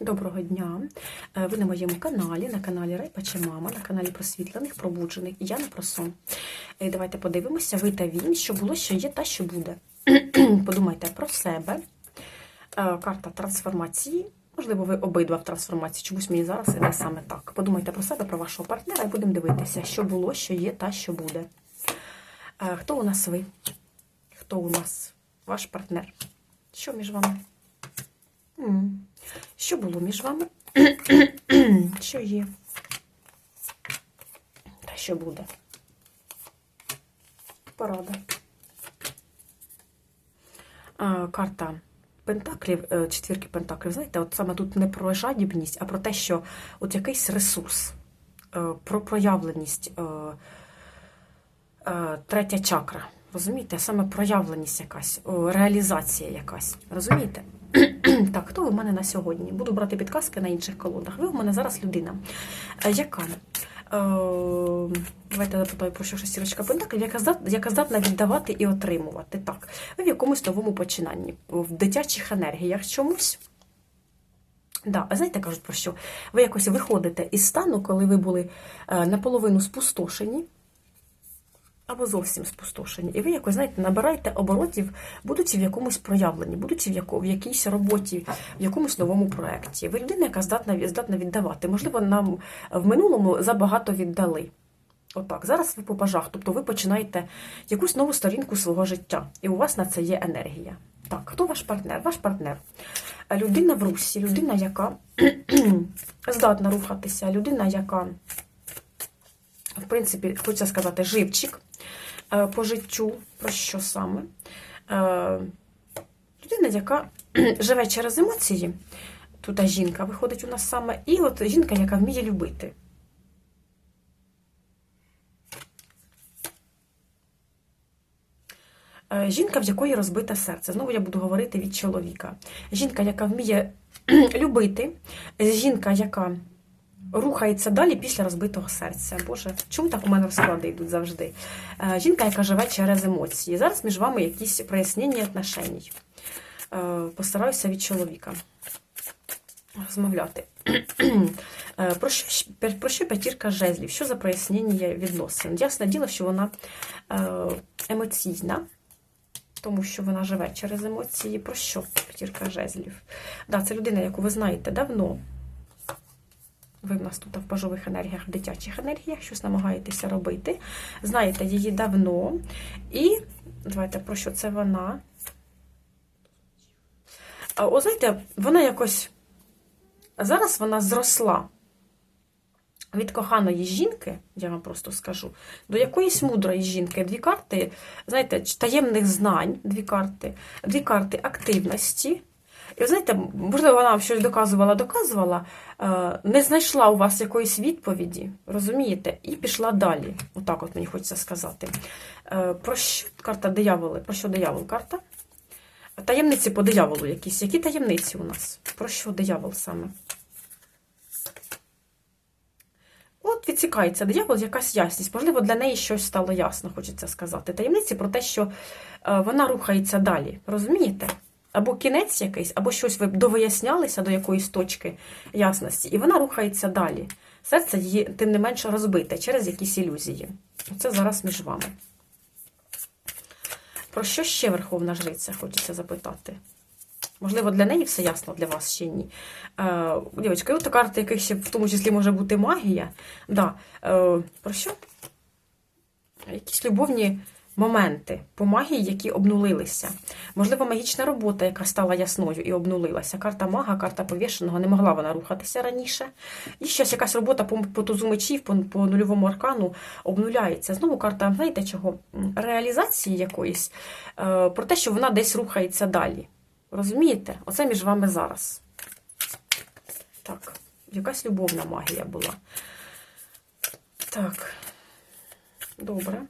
Доброго дня! Е, Ви на моєму каналі, на каналі Райпаче Мама, на каналі просвітлених, пробуджених. І я не про сон. Е, Давайте подивимося, ви та він, що було, що є та що буде. Подумайте про себе. Е, Карта трансформації. Можливо, ви обидва в трансформації. Чомусь мені зараз іде саме так. Подумайте про себе, про вашого партнера, і будемо дивитися, що було, що є та що буде. Хто у нас ви? Хто у нас ваш партнер? Що між вами? Що було між вами? Що є? Та що буде? Порада. А, карта Пентаклів, е, четвірки Пентаклів. Знаєте, от саме тут не про жадібність, а про те, що от якийсь ресурс, е, про проявленість, е, третя чакра. Розумієте? Саме проявленість якась, реалізація якась. Розумієте? Так, хто ви в мене на сьогодні? Буду брати підказки на інших колодах. Ви в мене зараз людина. Е, Яка? Е, Давайте запитаю про що шестірочка пентаклів, яка здат- яка здатна віддавати і отримувати. Так, ви в якомусь новому починанні, в дитячих енергіях чомусь. Да, а знаєте, кажуть про що? Ви якось виходите із стану, коли ви були е, наполовину спустошені, або зовсім спустошені. І ви якось, знаєте, набираєте оборотів, будучи в якомусь проявленні, будучи в, яко, в якійсь роботі, в якомусь новому проєкті. Ви людина, яка здатна, здатна віддавати. Можливо, нам в минулому забагато віддали. Отак, зараз ви по пажах, тобто ви починаєте якусь нову сторінку свого життя, і у вас на це є енергія. Так, хто ваш партнер? Ваш партнер. Людина в русі, людина, яка здатна рухатися, людина, яка, в принципі, хочеться сказати, живчик по життю, про що саме. Е, Людина, яка живе через емоції. Тут жінка виходить у нас саме, і от жінка, яка вміє любити. Е, Жінка, в якої розбите серце. Знову я буду говорити від чоловіка. Жінка, яка вміє любити, жінка, яка рухається далі після розбитого серця. Боже, чому так у мене розклади йдуть завжди? Е, Жінка, яка живе через емоції. Зараз між вами якісь прояснення отношеній. Е, Постараюся від чоловіка розмовляти. Е, Про що, про що п'ятірка жезлів? Що за прояснення відносин? Ясне діло, що вона емоційна, тому що вона живе через емоції. Про що п'ятірка жезлів? Да, це людина, яку ви знаєте давно. Ви в нас тут в пажових енергіях, в дитячих енергіях, щось намагаєтеся робити. Знаєте її давно. І давайте про що це вона? О, знаєте, вона якось. Зараз вона зросла від коханої жінки, я вам просто скажу, до якоїсь мудрої жінки. Дві карти, знаєте, таємних знань, дві карти, дві карти активності. І ви знаєте, можливо, вона щось доказувала, доказувала, е, не знайшла у вас якоїсь відповіді, розумієте, і пішла далі. Отак от мені хочеться сказати. Е, Про що карта дияволи? Про що диявол карта? Таємниці по дияволу якісь. Які таємниці у нас? Про що диявол саме? От відсікається диявол, якась ясність. Можливо, для неї щось стало ясно, хочеться сказати. Таємниці про те, що е, вона рухається далі. Розумієте? Або кінець якийсь, або щось ви довияснялися до якоїсь точки ясності, і вона рухається далі. Серце її, тим не менше, розбите через якісь ілюзії. Це зараз між вами. Про що ще Верховна Жриця, хочеться запитати? Можливо, для неї все ясно, для вас ще ні. Е, Дівочка, от карта, яких ще в тому числі може бути магія. Да. Е, про що? Якісь любовні моменти по магії, які обнулилися. Можливо, магічна робота, яка стала ясною і обнулилася. Карта мага, карта повішеного, не могла вона рухатися раніше. І щось якась робота по, по тузу мечів, по, по нульовому аркану обнуляється. Знову карта, знаєте чого? Реалізації якоїсь, е, про те, що вона десь рухається далі. Розумієте? Оце між вами зараз. Так, якась любовна магія була. Так, добре.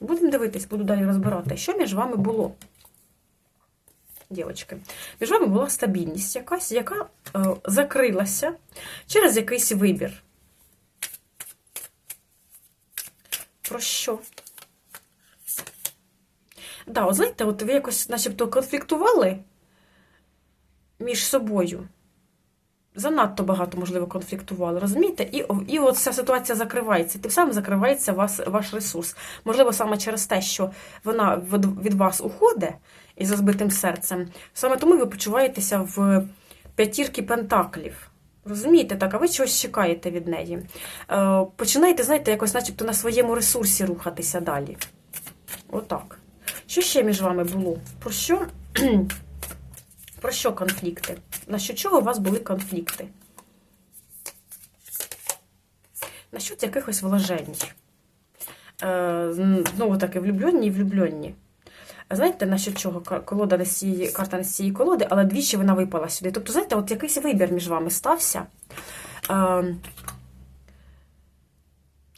Будемо дивитись, буду далі розбирати, що між вами було. Дівочки, між вами була стабільність якась, яка е, закрилася через якийсь вибір. Про що? Да, от знаєте, от ви якось начебто конфліктували між собою. Занадто багато, можливо, конфліктували, розумієте? І, і от ця ситуація закривається. Тим самим закривається вас, ваш ресурс. Можливо, саме через те, що вона від, від вас уходить із розбитим серцем, саме тому ви почуваєтеся в п'ятірки пентаклів. Розумієте, так, а ви чогось чекаєте від неї. Е, починаєте, знаєте, якось начебто на своєму ресурсі рухатися далі. Отак. Що ще між вами було? Про що? Про що конфлікти? На що чого у вас були конфлікти? На що якихось вложень? Е, знову таки, влюблені і влюблені. Знаєте, на що чого колода з цієї, карта з цієї колоди, але двічі вона випала сюди. Тобто, знаєте, от якийсь вибір між вами стався. Е,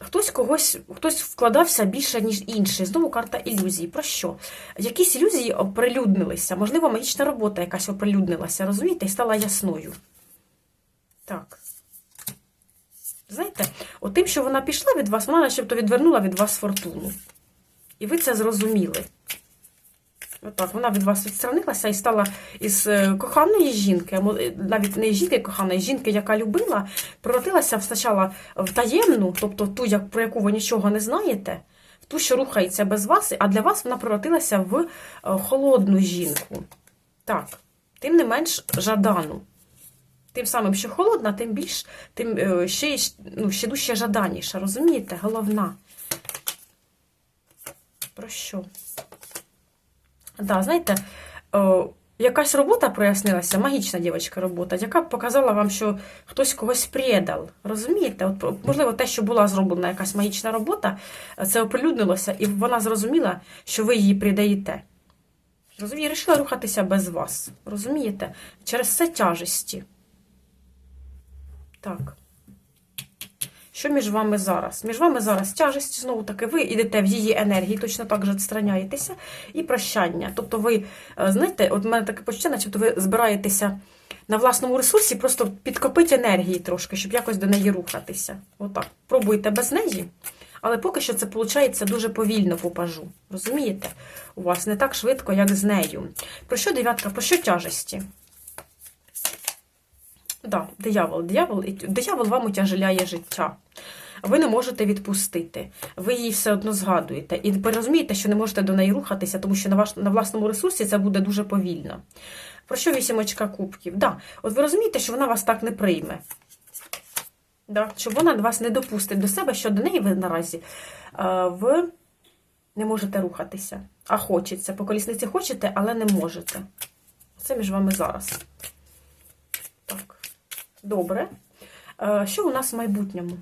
Хтось когось, хтось вкладався більше, ніж інший. Знову карта ілюзій. Про що? Якісь ілюзії оприлюднилися. Можливо, магічна робота якась оприлюднилася, розумієте, і стала ясною. Так. Знаєте, от тим, що вона пішла від вас, вона начебто відвернула від вас фортуну. І ви це зрозуміли. Отак, вона від вас відстранилася і стала із е, коханої жінки, навіть не жінки коханої, жінки, яка любила, превратилася спочатку в таємну, тобто ту, про яку ви нічого не знаєте, в ту, що рухається без вас, а для вас вона превратилася в е, холодну жінку. Так, тим не менш жадану. Тим самим, що холодна, тим більш, тим е, ще ну, ще дужче жаданіша, розумієте? Головна. Про що? Да, знаєте, о, якась робота прояснилася, магічна дівчинка робота, яка показала вам, що хтось когось предав. Розумієте? От, Можливо, те, що була зроблена якась магічна робота, це оприлюднилося, і вона зрозуміла, що ви її придаєте. Розумієте, рішила рухатися без вас. Розумієте? Через це тяжесті. Так. Що між вами зараз? Між вами зараз тяжесть, знову таки, ви йдете в її енергії, точно так же відстраняєтеся, і прощання. Тобто, ви, е, знаєте, от в мене таке почуття, начебто ви збираєтеся на власному ресурсі, просто підкопити енергії трошки, щоб якось до неї рухатися. Отак. Пробуйте без неї. Але поки що це виходить дуже повільно по пажу. Розумієте? У вас не так швидко, як з нею. Про що дев'ятка? Про що тяжесті? Да, диявол, диявол, диявол вам утяжеляє життя. Ви не можете відпустити, ви її все одно згадуєте. І ви розумієте, що не можете до неї рухатися, тому що на ваш, на власному ресурсі це буде дуже повільно. Про що вісімочка кубків? Да, От ви розумієте, що вона вас так не прийме. Да, Що вона вас не допустить до себе, що до неї ви наразі а, ви не можете рухатися. А хочеться. По колісниці хочете, але не можете. Це між вами зараз. Добре. Е, що у нас в майбутньому?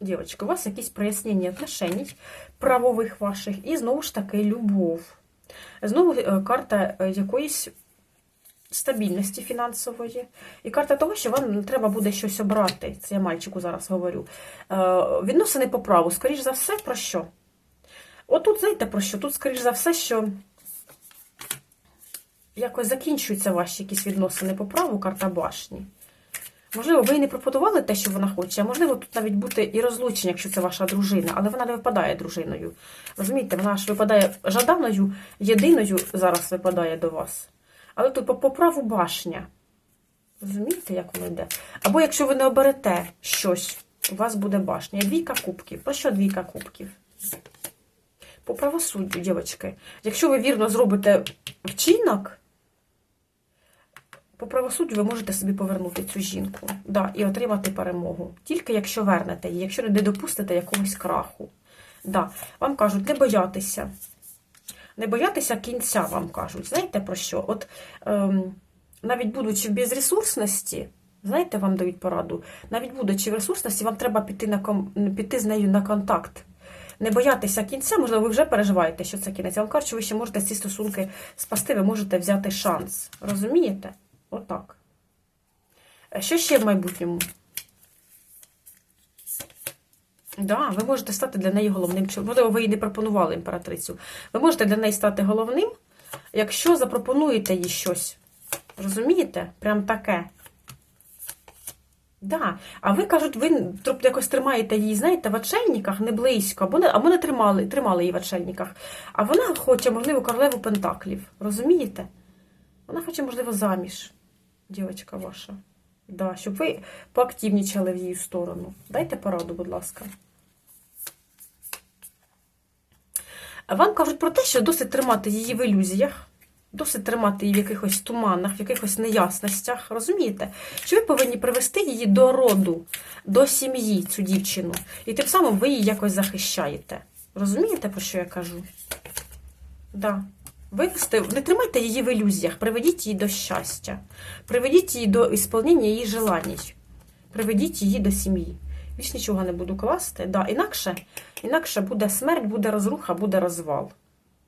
Дівчатки, у вас якісь прояснення отношень правових ваших, і знову ж таки любов. Знову е, карта е, якоїсь стабільності фінансової. І карта того, що вам треба буде щось обрати. Це я мальчику зараз говорю. Відносини по праву, скоріш за все, про що? Отут, знаєте, про що? Тут, скоріш за все, що якось закінчуються ваші якісь відносини по праву карта башні. Можливо, ви і не пропонували те, що вона хоче, а можливо, тут навіть бути і розлучення, якщо це ваша дружина, але вона не випадає дружиною. Розумієте, вона ж випадає жаданою, єдиною зараз випадає до вас. Але тут по праву башня. Розумієте, як воно йде? Або якщо ви не оберете щось, у вас буде башня. Двійка кубків. Про що двійка кубків? По правосуддю, дівчатки. Якщо ви вірно зробите вчинок, по правосуддю ви можете собі повернути цю жінку да, і отримати перемогу. Тільки якщо вернете її, якщо не допустите якогось краху. Да. Вам кажуть, не боятися. Не боятися кінця, вам кажуть. Знаєте про що? От ем, навіть будучи в безресурсності, знаєте, вам дають пораду, навіть будучи в ресурсності, вам треба піти, на, піти з нею на контакт. Не боятися кінця, можливо, ви вже переживаєте, що це кінець. Я вам кажу, що ви ще можете ці стосунки спасти, ви можете взяти шанс. Розумієте? Отак. Що ще в майбутньому? Да, ви можете стати для неї головним чоловіком. ви їй не пропонували імператрицю. Ви можете для неї стати головним, якщо запропонуєте їй щось. Розумієте? Прям таке. Да. А ви кажуть, ви якось тримаєте її, знаєте, в очельниках не близько, або не, або не тримали тримали її в очельниках. А вона хоче, можливо, королеву Пентаклів. Розумієте? Вона хоче, можливо, заміж, дівчинка ваша. Да, щоб ви поактивнічали в її сторону. Дайте пораду, будь ласка. Вам кажуть про те, що досить тримати її в ілюзіях, досить тримати її в якихось туманах, в якихось неясностях. Розумієте? Що ви повинні привести її до роду, до сім'ї, цю дівчину. І тим самим ви її якось захищаєте. Розумієте, про що я кажу? Да. Вивести, не тримайте її в ілюзіях, приведіть її до щастя, приведіть її до ісполнення її желань, приведіть її до сім'ї. Більш нічого не буду класти. Да, інакше, інакше буде смерть, буде розруха, буде розвал.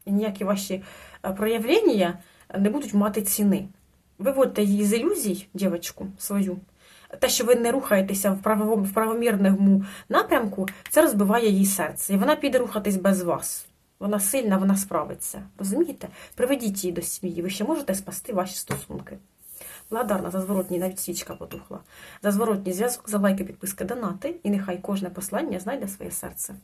І ніякі ваші е, проявлення не будуть мати ціни. Виводьте її з ілюзій, дівчинку свою. Те, що ви не рухаєтеся в правовому в правомірному напрямку, це розбиває її серце. І вона піде рухатись без вас. Вона сильна, вона справиться. Розумієте? Приведіть її до сім'ї. Ви ще можете спасти ваші стосунки. Благодарна за зворотній, навіть свічка потухла. За зворотній зв'язок, за лайки, підписки, донати. І нехай кожне послання знайде своє серце.